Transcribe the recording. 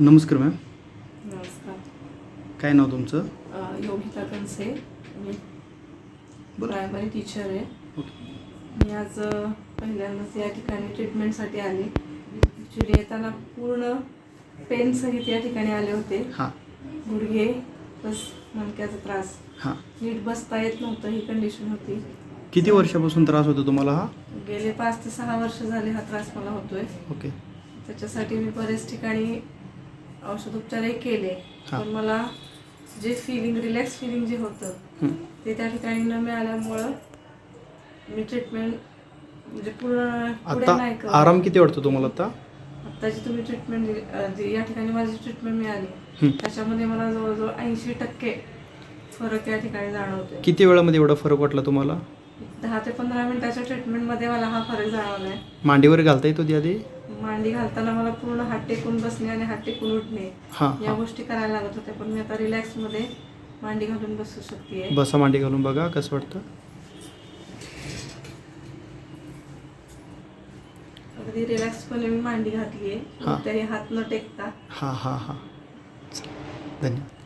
नमस्कार मॅम. नमस्कार. काय नाव तुमचं? अ, योगिता कनसे मी. प्रायमरी टीचर आहे. ओके. मी आज अ, पहिल्यांदाच या ठिकाणी ट्रीटमेंटसाठी आली. ॲक्च्युली येताना पूर्ण पेनसहित या ठिकाणी आले होते. हां. गुडघे प्लस मणक्याचा त्रास. हां. नीट बसता येत नव्हतं ही कंडिशन होती. किती वर्षापासून त्रास होतो तुम्हाला हा? गेले पाच ते सहा वर्ष झाले हा त्रास मला होतोय. ओके. त्याच्यासाठी मी बरेच ठिकाणी औषधोपचारही केले. पण मला जे फिलिंग रिलॅक्स फिलिंग जे होतं. ते त्या ठिकाणी न मिळाल्यामुळं मी ट्रीटमेंट म्हणजे पूर्ण पुढे आता नाही करत. आराम किती वाटतो तुम्हाला आता आत्ताची तुम्ही ट्रीटमेंट जी या ठिकाणी माझी ट्रीटमेंट मिळाली. त्याच्यामध्ये मला जवळजवळ ऐंशी टक्के फरक या ठिकाणी जाणवतोय किती वेळामध्ये एवढा फरक वाटला तुम्हाला दहा ते पंधरा मिनिटाच्या ट्रीटमेंटमध्ये मला हा फरक जाणवलाय मांडीवर घालता येतो ती आधी मांडी घालताना मला पूर्ण हात टेकून बसणे आणि हात टेकून उठणे हां या गोष्टी करायला लागत होत्या पण मी आता रिलॅक्समध्ये मांडी घालून बसू शकते बसा मांडी घालून बघा कसं वाटतं. अगदी रिलॅक्सपणे मी मांडी घातली आहे हात न टेकता. हां हां हां. धन्यवाद.